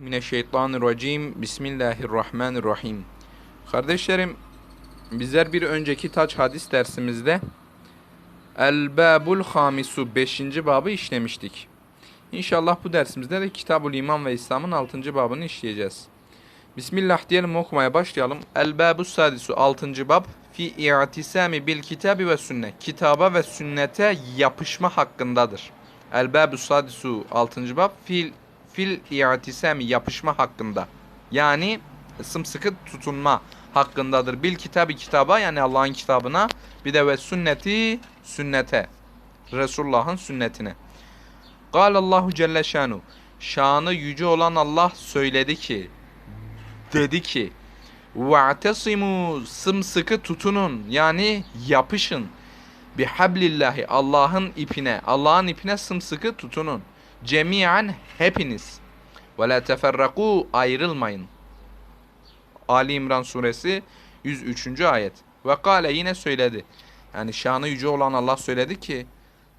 Mineşşeytanirracim. Bismillahirrahmanirrahim. Kardeşlerim, bizler bir önceki taç hadis dersimizde El Babul Hamisu 5. babı işlemiştik. İnşallah bu dersimizde de Kitabul İman ve İslam'ın 6. babını işleyeceğiz. Bismillah diyelim okumaya başlayalım. El Babu Sadisu 6. bab fi i'tisami bil kitabi ve sünnet. Kitaba ve sünnete yapışma hakkındadır. El Babu Sadisu 6. bab fil fil iatisemi yapışma hakkında. Yani sımsıkı tutunma hakkındadır. Bil kitabı kitaba yani Allah'ın kitabına bir de ve sünneti sünnete. Resulullah'ın sünnetine. Galallahu Celle Şanu. Şanı yüce olan Allah söyledi ki, dedi ki, Ve'tesimu sımsıkı tutunun yani yapışın. Bihablillahi Allah'ın ipine, Allah'ın ipine sımsıkı tutunun cemiyen hepiniz ve la teferraku ayrılmayın Ali İmran suresi 103. ayet ve kale yine söyledi yani şanı yüce olan Allah söyledi ki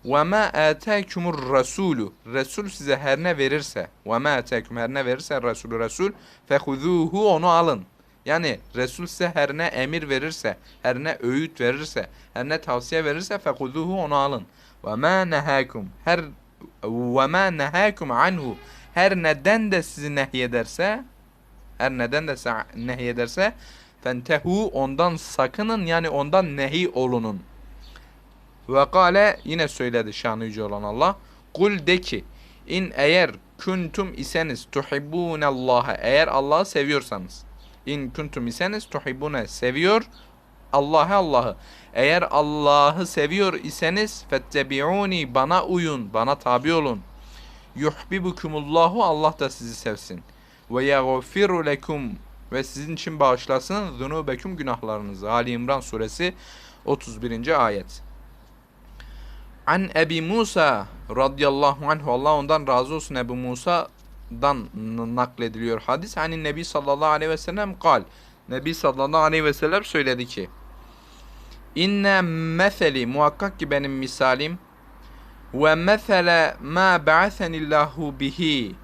ve ma ataakumur rasulu Resul size her ne verirse ve ma ataakum her ne verirse Resul Resul fehuzuhu onu alın. Yani Resul size her ne emir verirse, her ne öğüt verirse, her ne tavsiye verirse fehuzuhu onu alın. Ve ma nehakum her ve ma nehakum anhu her neden de sizi nehyederse her neden de nehyederse fentehu ondan sakının yani ondan nehi olunun. Ve yine söyledi şanı yüce olan Allah. Kul de ki in eğer kuntum iseniz tuhibbunallaha eğer Allah'ı seviyorsanız in kuntum iseniz tuhibbune seviyor Allah'ı Allah'ı eğer Allah'ı seviyor iseniz fettebi'uni bana uyun bana tabi olun yuhibbukumullahu Allah da sizi sevsin ve yaghfiru lekum ve sizin için bağışlasın zunubekum günahlarınızı Ali İmran suresi 31. ayet An Ebi Musa radıyallahu anhu Allah ondan razı olsun Ebu Musa'dan naklediliyor hadis. Hani Nebi sallallahu aleyhi ve sellem kal. Nebi sallallahu aleyhi ve sellem söyledi ki İnne meseli muhakkak ki benim misalim ve mesele ma ba'asenillahu bihi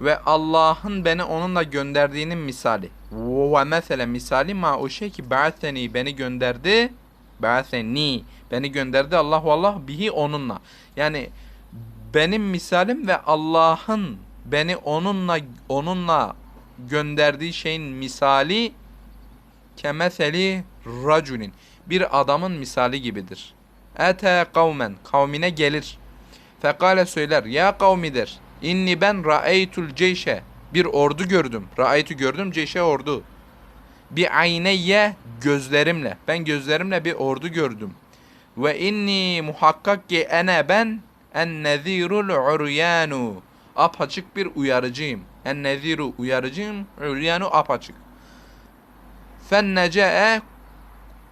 ve Allah'ın beni onunla gönderdiğinin misali. Ve mesele misali ma o şey ki ba'aseni beni gönderdi. Ba'aseni beni gönderdi Allah Allah bihi onunla. Yani benim misalim ve Allah'ın beni onunla onunla gönderdiği şeyin misali kemeseli raculin bir adamın misali gibidir. Ete kavmen kavmine gelir. Fekale söyler ya kavmidir. İnni ben ra'eytul ceyşe bir ordu gördüm. Ra'eytu gördüm ceyşe ordu. Bir ayneye gözlerimle. Ben gözlerimle bir ordu gördüm. Ve inni muhakkak ki ene ben en nezirul uryanu. Apaçık bir uyarıcıyım. En neziru uyarıcıyım. Uryanu apaçık. Fen nece'e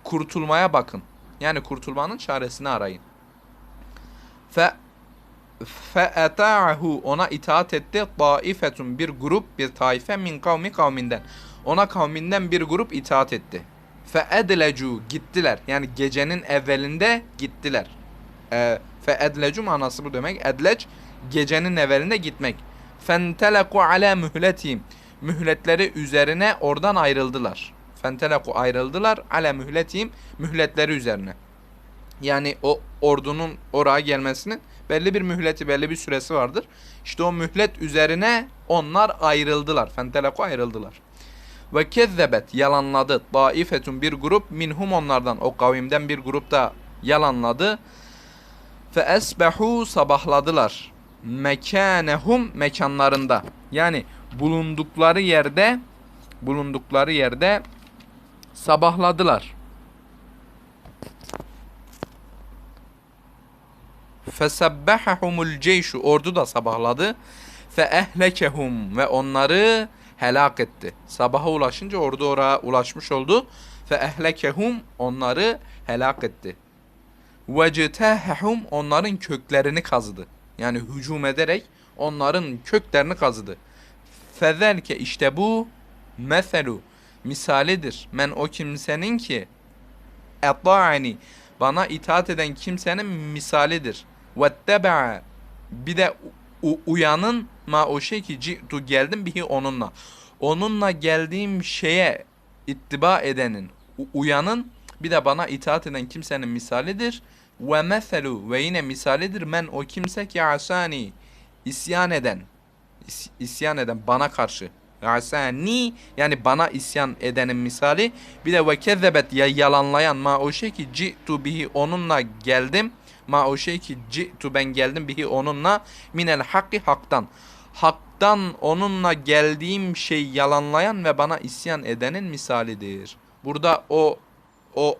kurtulmaya bakın. Yani kurtulmanın çaresini arayın. Fe fe'eta'hu ona itaat etti taifetun bir grup bir taife min kavmi kavminden. Ona kavminden bir grup itaat etti. Fe'edlecu gittiler. Yani gecenin evvelinde gittiler. E, Fe'edlecu manası bu demek. Edleç gecenin evvelinde gitmek. Fenteleku ala mühletihim. Mühletleri üzerine oradan ayrıldılar. Fenteleku ayrıldılar ala mühletihim. Mühletleri üzerine. Yani o ordunun oraya gelmesinin belli bir mühleti, belli bir süresi vardır. İşte o mühlet üzerine onlar ayrıldılar. Fenteleku ayrıldılar. Ve kezzebet yalanladı. Daifetun bir grup minhum onlardan o kavimden bir grup da yalanladı. Fe esbehu sabahladılar. Mekanehum mekanlarında. Yani bulundukları yerde bulundukları yerde sabahladılar. Fesebbehahumul ceyşu ordu da sabahladı. Fe ehlekehum ve onları helak etti. Sabaha ulaşınca ordu oraya ulaşmış oldu. Fe ehlekehum onları helak etti. Vecetehum onların köklerini kazıdı. Yani hücum ederek onların köklerini kazıdı. Fezelke işte bu meselu misalidir. Men o kimsenin ki? Eta'ani bana itaat eden kimsenin misalidir. Vettebe'a bir de uyanın. Ma o şey ki ci'tu geldim bihi onunla. Onunla geldiğim şeye ittiba edenin, uyanın. Bir de bana itaat eden kimsenin misalidir. Ve meselu. Ve yine misalidir. Men o kimse ki asani. İsyan eden is- isyan eden bana karşı asani yani bana isyan edenin misali bir de ve kezzebet ya yalanlayan ma o şey ki ci'tu bihi onunla geldim ma o şey ki ci'tu ben geldim bihi onunla minel hakki haktan haktan onunla geldiğim şey yalanlayan ve bana isyan edenin misalidir. Burada o o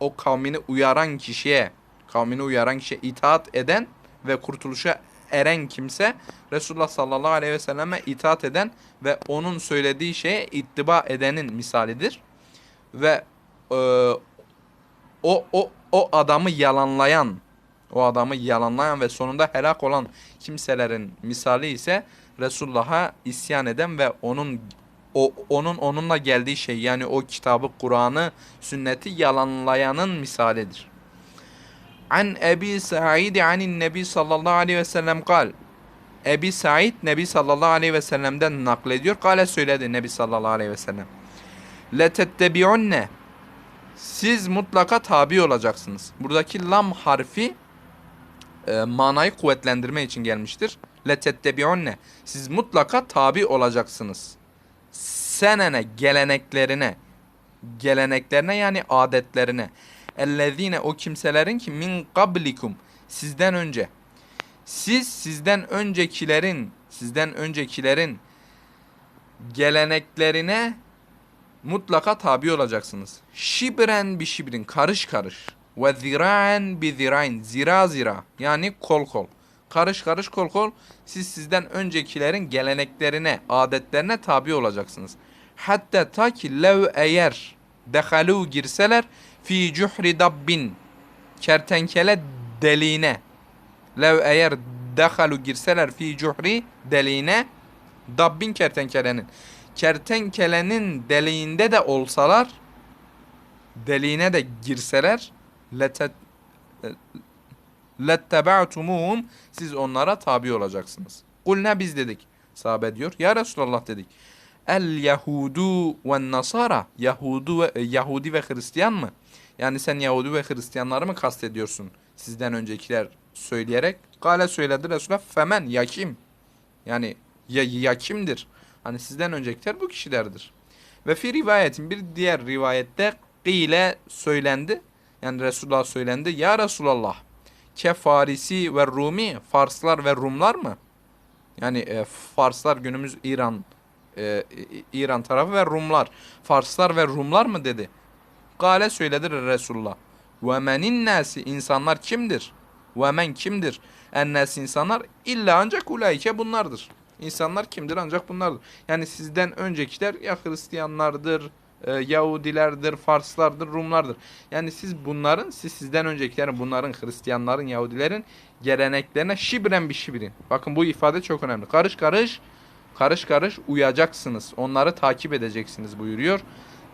o kavmini uyaran kişiye kavmini uyaran kişiye itaat eden ve kurtuluşa eren kimse Resulullah sallallahu aleyhi ve selleme itaat eden ve onun söylediği şeye ittiba edenin misalidir. Ve e, o o o adamı yalanlayan o adamı yalanlayan ve sonunda helak olan kimselerin misali ise Resulullah'a isyan eden ve onun o onun onunla geldiği şey yani o kitabı, Kur'an'ı, sünneti yalanlayanın misalidir. An Ebi Sa'id anin Nebi sallallahu aleyhi ve sellem kal. Ebi Sa'id Nebi sallallahu aleyhi ve sellem'den naklediyor. Kale söyledi Nebi sallallahu aleyhi ve sellem. Letettebi'unne siz mutlaka tabi olacaksınız. Buradaki lam harfi e, manayı kuvvetlendirme için gelmiştir. Letettebi'unne siz mutlaka tabi olacaksınız. Senene geleneklerine geleneklerine yani adetlerine. Ellezine o kimselerin ki min qablikum sizden önce. Siz sizden öncekilerin sizden öncekilerin geleneklerine mutlaka tabi olacaksınız. Şibren bir şibrin karış karış. Ve ziraen bi zirain zira zira yani kol kol. Karış karış kol kol siz sizden öncekilerin geleneklerine, adetlerine tabi olacaksınız. Hatta ta ki lev eğer dehalu girseler fi cuhri dabbin kertenkele deliğine lev eğer dehalu girseler fi cuhri deliğine dabbin kertenkelenin kertenkelenin deliğinde de olsalar deliğine de girseler lete letteba'tumuhum siz onlara tabi olacaksınız. Kulne biz dedik. Sahabe diyor. Ya Resulallah dedik. El Yahudu ve Nasara Yahudu ve, e, Yahudi ve Hristiyan mı? Yani sen Yahudi ve Hristiyanları mı kastediyorsun? Sizden öncekiler söyleyerek. Kale söyledi Resulullah. Femen ya kim? Yani ya, ya? Hani sizden öncekiler bu kişilerdir. Ve fi rivayetin bir diğer rivayette ile söylendi. Yani Resulullah söylendi. Ya Resulallah ke Farisi ve Rumi Farslar ve Rumlar mı? Yani e, Farslar günümüz İran e, İran tarafı ve Rumlar. Farslar ve Rumlar mı dedi. Gale söyledi Resulullah. Ve menin nasi insanlar kimdir? Ve men kimdir? En nasi insanlar illa ancak ulaike bunlardır. İnsanlar kimdir ancak bunlardır. Yani sizden öncekiler ya Hristiyanlardır, e, Yahudilerdir, Farslardır, Rumlardır. Yani siz bunların, siz sizden öncekilerin, bunların Hristiyanların, Yahudilerin geleneklerine şibren bir şibrin. Bakın bu ifade çok önemli. Karış karış, karış karış uyacaksınız. Onları takip edeceksiniz buyuruyor.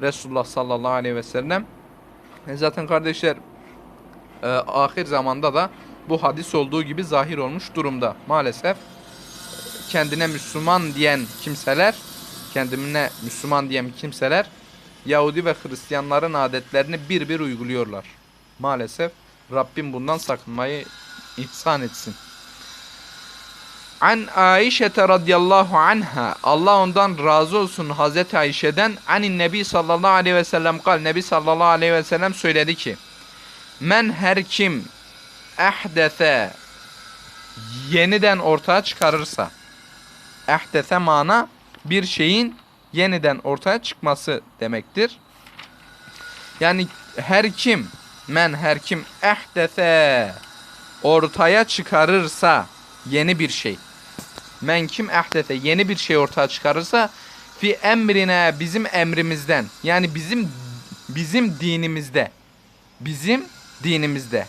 Resulullah sallallahu aleyhi ve sellem. E zaten kardeşler e, ahir zamanda da bu hadis olduğu gibi zahir olmuş durumda. Maalesef kendine Müslüman diyen kimseler, kendine Müslüman diyen kimseler Yahudi ve Hristiyanların adetlerini bir bir uyguluyorlar. Maalesef Rabbim bundan sakınmayı ihsan etsin. An Aişe radıyallahu anha Allah ondan razı olsun Hazreti Ayşe'den anin Nebi sallallahu aleyhi ve sellem kal Nebi sallallahu aleyhi ve sellem söyledi ki Men her kim ehdese yeniden ortaya çıkarırsa ehdese mana bir şeyin yeniden ortaya çıkması demektir. Yani her kim men her kim ehdese ortaya çıkarırsa yeni bir şey. Men kim ehdese yeni bir şey ortaya çıkarırsa fi emrine bizim emrimizden yani bizim bizim dinimizde bizim dinimizde.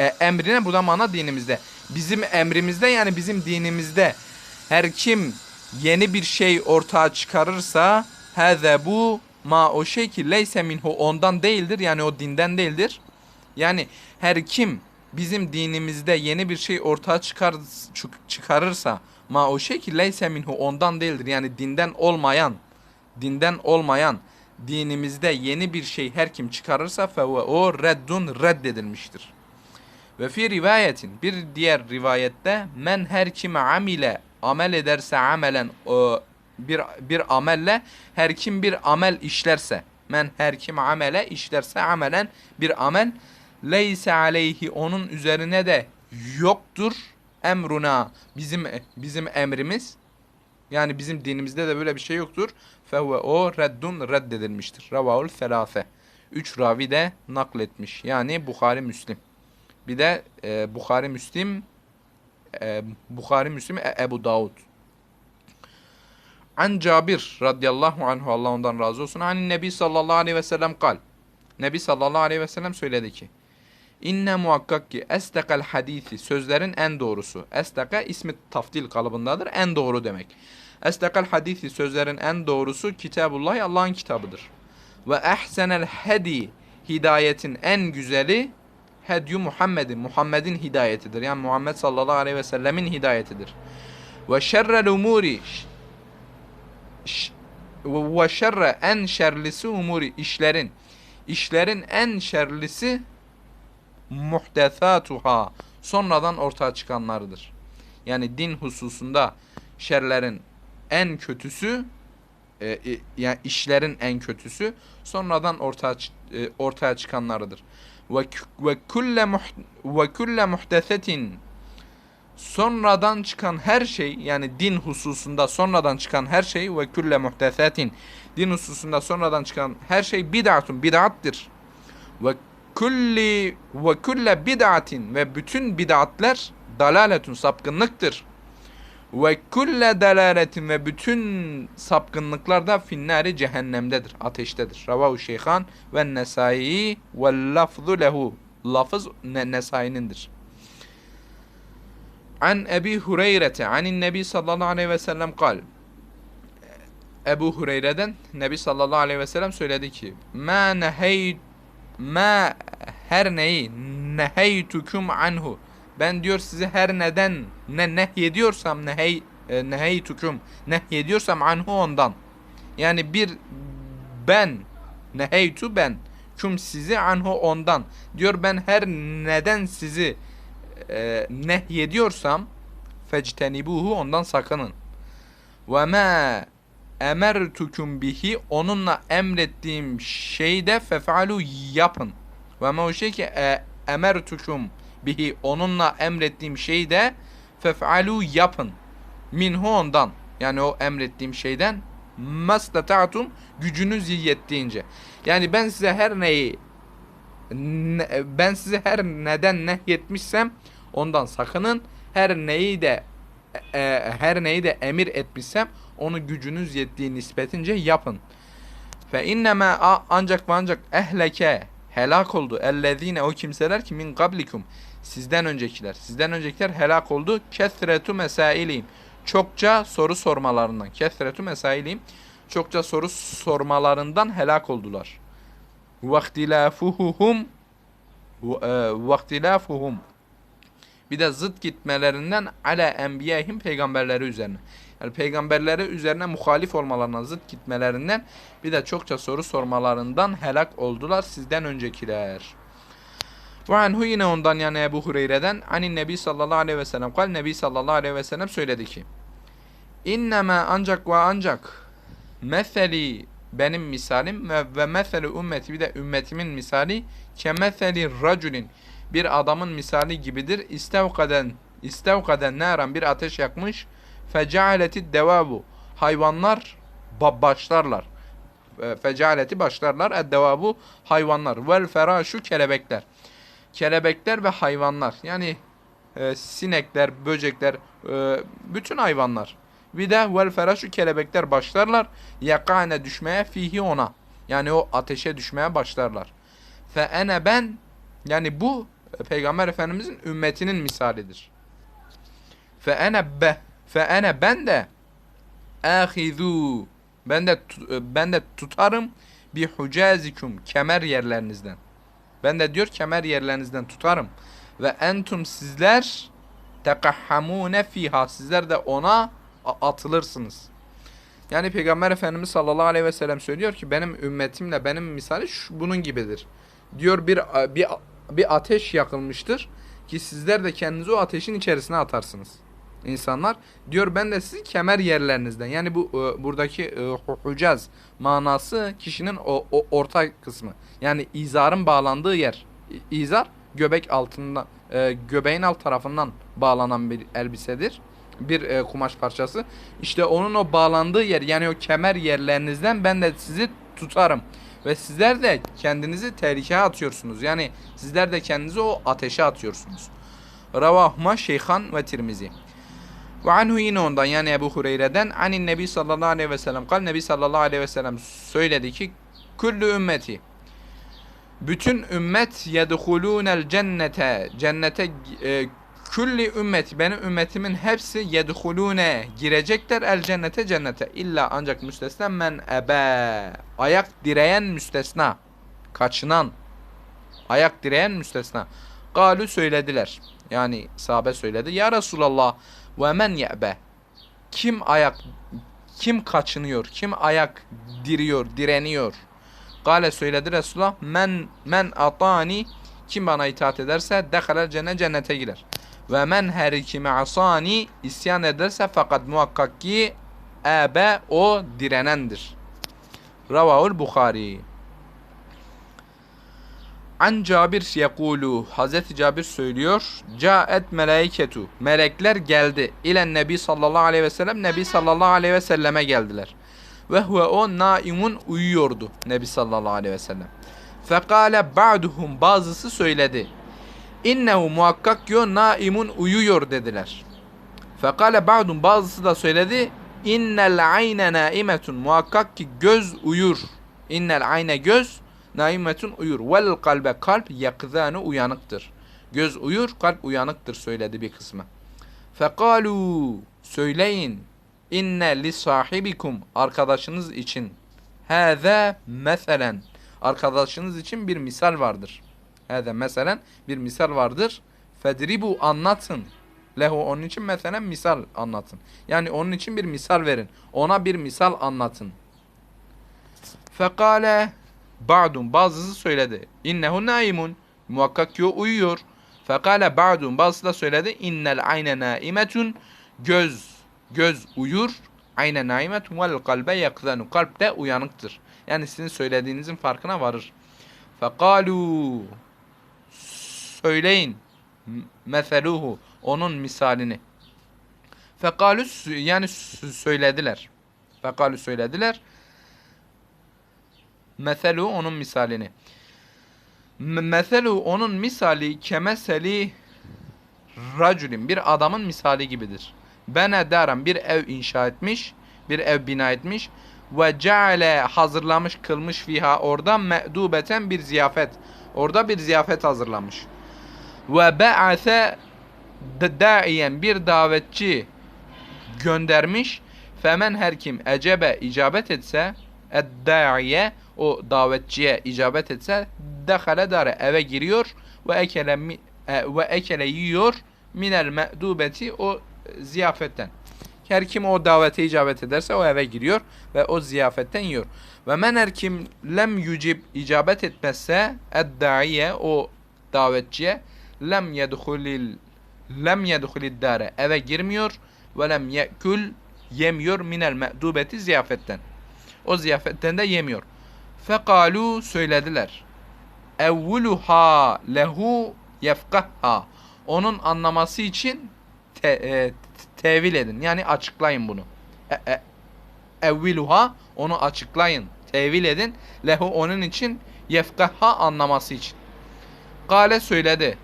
E, emrine bu da mana dinimizde. Bizim emrimizde yani bizim dinimizde. Her kim yeni bir şey ortaya çıkarırsa heze bu ma o şey ki leyse minhu ondan değildir yani o dinden değildir. Yani her kim bizim dinimizde yeni bir şey ortaya çıkar çık- çıkarırsa Ma o şey ki leyse minhu ondan değildir. Yani dinden olmayan, dinden olmayan dinimizde yeni bir şey her kim çıkarırsa fe o reddun reddedilmiştir. Ve fi rivayetin bir diğer rivayette men her kime amile amel ederse amelen bir bir amelle her kim bir amel işlerse men her kim amele işlerse amelen bir amel leyse aleyhi onun üzerine de yoktur emruna bizim bizim emrimiz yani bizim dinimizde de böyle bir şey yoktur. Fevve o reddun reddedilmiştir. Ravahul felâfe. Üç ravi de nakletmiş. Yani Bukhari Müslim. Bir de e, Bukhari Müslim e, Bukhari Müslim e, Ebu Davud. An Cabir radıyallahu anhu Allah ondan razı olsun. Hani Nebi sallallahu aleyhi ve sellem kal. Nebi sallallahu aleyhi ve sellem söyledi ki İnne muhakkak ki estekal hadisi sözlerin en doğrusu. Esteka ismi taftil kalıbındadır. En doğru demek. Estekal hadisi sözlerin en doğrusu Kitabullah Allah'ın kitabıdır. Ve ehsenel hedi hidayetin en güzeli hedyu Muhammedin. Muhammed'in hidayetidir. Yani Muhammed sallallahu aleyhi ve sellemin hidayetidir. Ve şerrel umuri ve şerre en şerlisi umuri işlerin işlerin en şerlisi muhtesatuhâ sonradan ortaya çıkanlarıdır. Yani din hususunda şerlerin en kötüsü e, e, yani işlerin en kötüsü sonradan ortaya e, ortaya çıkanlarıdır. Ve ve kulle ve kulle muhtesetin sonradan çıkan her şey yani din hususunda sonradan çıkan her şey ve kulle muhtesetin din hususunda sonradan çıkan her şey bid'atun bid'attır. Ve kulli ve kulle bid'atin ve bütün bid'atler dalaletun sapkınlıktır. Ve kulle dalaletin ve bütün sapkınlıklar da finnari cehennemdedir, ateştedir. Ravahu Şeyhan ve Nesai ve lafzu lehu. Lafız ne, Nesai'nindir. An Ebi Hureyre'te anin Nebi sallallahu aleyhi ve sellem kal. Ebu Hureyre'den Nebi sallallahu aleyhi ve sellem söyledi ki Ma nehey ma her neyi neheytukum anhu. Ben diyor sizi her neden ne nehyediyorsam nehey e, neheytukum nehyediyorsam anhu ondan. Yani bir ben neheytu ben kum sizi anhu ondan. Diyor ben her neden sizi e, nehyediyorsam fectenibuhu ondan sakının. Ve ma emertukum bihi onunla emrettiğim şeyde fefalu yapın. Ve ma o şey ki e, emertukum bihi onunla emrettiğim şeyde fefalu yapın. Minhu ondan. Yani o emrettiğim şeyden mastata'tum gücünüz yettiğince. Yani ben size her neyi ne- ben size her neden nehyetmişsem ondan sakının. Her neyi de e, her neyi de emir etmişsem onu gücünüz yettiği nispetince yapın. Fe inneme a- ancak ancak ehleke helak oldu. Ellezine o kimseler ki min kablikum sizden öncekiler. Sizden öncekiler helak oldu. Kesretu mesailihim. Çokça soru sormalarından. Kesretu mesailihim. Çokça soru sormalarından helak oldular. Vaktilafuhum vaktilafuhum bir de zıt gitmelerinden ala enbiyahim peygamberleri üzerine. Yani peygamberleri üzerine muhalif olmalarına zıt gitmelerinden bir de çokça soru sormalarından helak oldular sizden öncekiler. Ve anhu yine ondan yani Ebu Hureyre'den anin Nebi sallallahu aleyhi ve sellem kal Nebi sallallahu aleyhi ve sellem söyledi ki İnneme ancak ve ancak meseli benim misalim ve, ve meseli ümmeti bir de ümmetimin misali kemeseli raculin bir adamın misali gibidir. İstevkaden istevkaden naran bir ateş yakmış. Fecealeti devabu hayvanlar ba- başlarlar. E, Fecealeti başlarlar. Eddevabu hayvanlar. Vel ferâşu kelebekler. Kelebekler ve hayvanlar. Yani e, sinekler, böcekler, e, bütün hayvanlar. Bir de vel ferâşu kelebekler başlarlar. Yakane düşmeye fihi ona. Yani o ateşe düşmeye başlarlar. Fe ene ben yani bu Peygamber Efendimizin ümmetinin misalidir. Fe ene be fe ene ben de ahizu ben de tu- ben de tutarım bi hucazikum kemer yerlerinizden. Ben de diyor kemer yerlerinizden tutarım ve entum sizler tekahhamune fiha. Sizler de ona atılırsınız. Yani Peygamber Efendimiz sallallahu aleyhi ve sellem söylüyor ki benim ümmetimle benim misali şu, bunun gibidir. Diyor bir bir bir ateş yakılmıştır ki sizler de kendinizi o ateşin içerisine atarsınız. İnsanlar diyor ben de sizi kemer yerlerinizden yani bu e, buradaki e, hu- hucaz manası kişinin o, o orta kısmı. Yani izarın bağlandığı yer. İzar göbek altında e, göbeğin alt tarafından bağlanan bir elbisedir. Bir e, kumaş parçası. İşte onun o bağlandığı yer yani o kemer yerlerinizden ben de sizi tutarım. Ve sizler de kendinizi tehlikeye atıyorsunuz. Yani sizler de kendinizi o ateşe atıyorsunuz. Ravahuma Şeyhan ve Tirmizi. Ve anhu yine ondan yani Ebu Hureyre'den anin Nebi sallallahu aleyhi ve sellem. Kal Nebi sallallahu aleyhi ve sellem söyledi ki küllü ümmeti bütün ümmet yedhulûnel cennete cennete e, külli ümmeti benim ümmetimin hepsi yedhulûne girecekler el cennete cennete. İlla ancak müstesna men ebe ayak direyen müstesna kaçınan ayak direyen müstesna. Galu söylediler yani sahabe söyledi ya Resulallah ve men ye'be kim ayak kim kaçınıyor kim ayak diriyor direniyor Gale söyledi Resulullah men men atani kim bana itaat ederse dehalel cennet cennete girer. Ve men her kime asani isyan ederse fakat muhakkak ki ebe o direnendir. Ravahul Bukhari. An Cabir yekulu Hazreti Cabir söylüyor. Caet melaiketu. Melekler geldi. İlen Nebi sallallahu aleyhi ve sellem. Nebi sallallahu aleyhi ve selleme geldiler. Ve huve o naimun uyuyordu Nebi sallallahu aleyhi ve sellem. Fekale ba'duhum bazısı söyledi. İnnehu muhakkak yo naimun uyuyor dediler. Fekale ba'dun bazısı da söyledi. İnnel ayne naimetun muhakkak ki göz uyur. İnnel ayne göz naimetun uyur. Vel kalbe kalp yakzanu uyanıktır. Göz uyur, kalp uyanıktır söyledi bir kısmı. Fekalu söyleyin inne li sahibikum arkadaşınız için hâze meselen arkadaşınız için bir misal vardır. Hâze meselen bir misal vardır. Fedribu anlatın. Lehu onun için mesela misal anlatın. Yani onun için bir misal verin. Ona bir misal anlatın. Fekale ba'dun bazısı söyledi. İnnehu naimun. Muhakkak ki o uyuyor. Fekale ba'dun bazısı da söyledi. İnnel ayne naimetun. Göz göz uyur. Ayne naimetun vel kalbe yakzanu. Kalp de uyanıktır. Yani sizin söylediğinizin farkına varır. Fekalu söyleyin meseluhu onun misalini. Fekalu yani söylediler. Fekalu söylediler. Meselu onun misalini. Meselu onun misali kemeseli raculin bir adamın misali gibidir. Bene daran bir ev inşa etmiş, bir ev bina etmiş ve ceale hazırlamış kılmış fiha orada me'dubeten bir ziyafet. Orada bir ziyafet hazırlamış. Ve ba'ase daiyen bir davetçi göndermiş. Femen her kim ecebe icabet etse eddaiye o davetçiye icabet etse dehale dare eve giriyor ve ekele e, ve ekele yiyor minel me'dubeti o ziyafetten. Her kim o davete icabet ederse o eve giriyor ve o ziyafetten yiyor. Ve men her kim lem yucib icabet etmezse eddaiye o davetçiye lem yedhulil lem yedhulid dare eve girmiyor ve lem yekul yemiyor minel me'dubeti ziyafetten. O ziyafetten de yemiyor. Fekalu söylediler. Evvuluha lehu yefkahha. Onun anlaması için te, e, tevil edin. Yani açıklayın bunu. E, e, evviluha onu açıklayın. Tevil edin. Lehu onun için yefkahha anlaması için. Kale söyledi.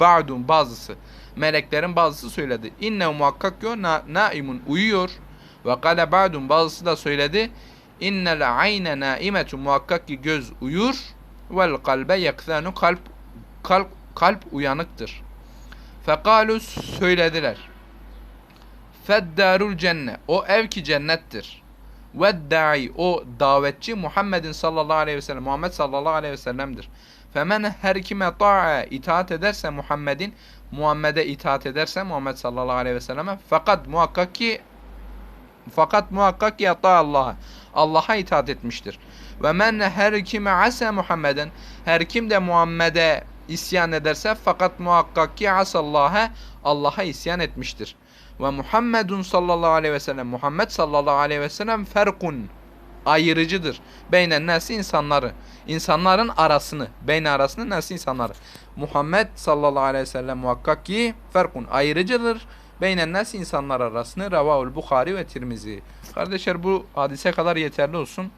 Ba'dun bazısı. Meleklerin bazısı söyledi. İnne muhakkak yo na, naimun uyuyor. Ve kale ba'dun bazısı da söyledi. İnnel ayne naimetun muhakkak ki göz uyur. Vel kalbe yakzanu kalp kalp kalp uyanıktır. Fekalu söylediler. Feddarul cenne o ev ki cennettir. Ve da'i o davetçi Muhammedin sallallahu aleyhi ve sellem Muhammed sallallahu aleyhi ve sellem'dir. Femen her kime ta'a itaat ederse Muhammed'in Muhammed'e itaat ederse Muhammed sallallahu aleyhi ve selleme fakat muhakkak ki fakat muhakkak ki ata Allah'a itaat etmiştir. Ve men her kime asa Muhammeden her kim de Muhammed'e isyan ederse fakat muhakkak ki asallaha Allah'a isyan etmiştir. Ve Muhammedun sallallahu aleyhi ve sellem Muhammed sallallahu aleyhi ve sellem ferkun ayırıcıdır. Beynen nesi insanları. insanların arasını, beyne arasını nesi insanları. Muhammed sallallahu aleyhi ve sellem muhakkak ki ferkun ayrıcıdır. Beynen nesi insanlar arasını. Ravahul Bukhari ve Tirmizi. Kardeşler bu hadise kadar yeterli olsun.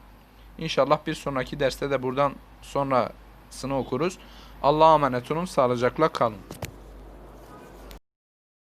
İnşallah bir sonraki derste de buradan sonrasını okuruz. Allah'a emanet olun. Sağlıcakla kalın.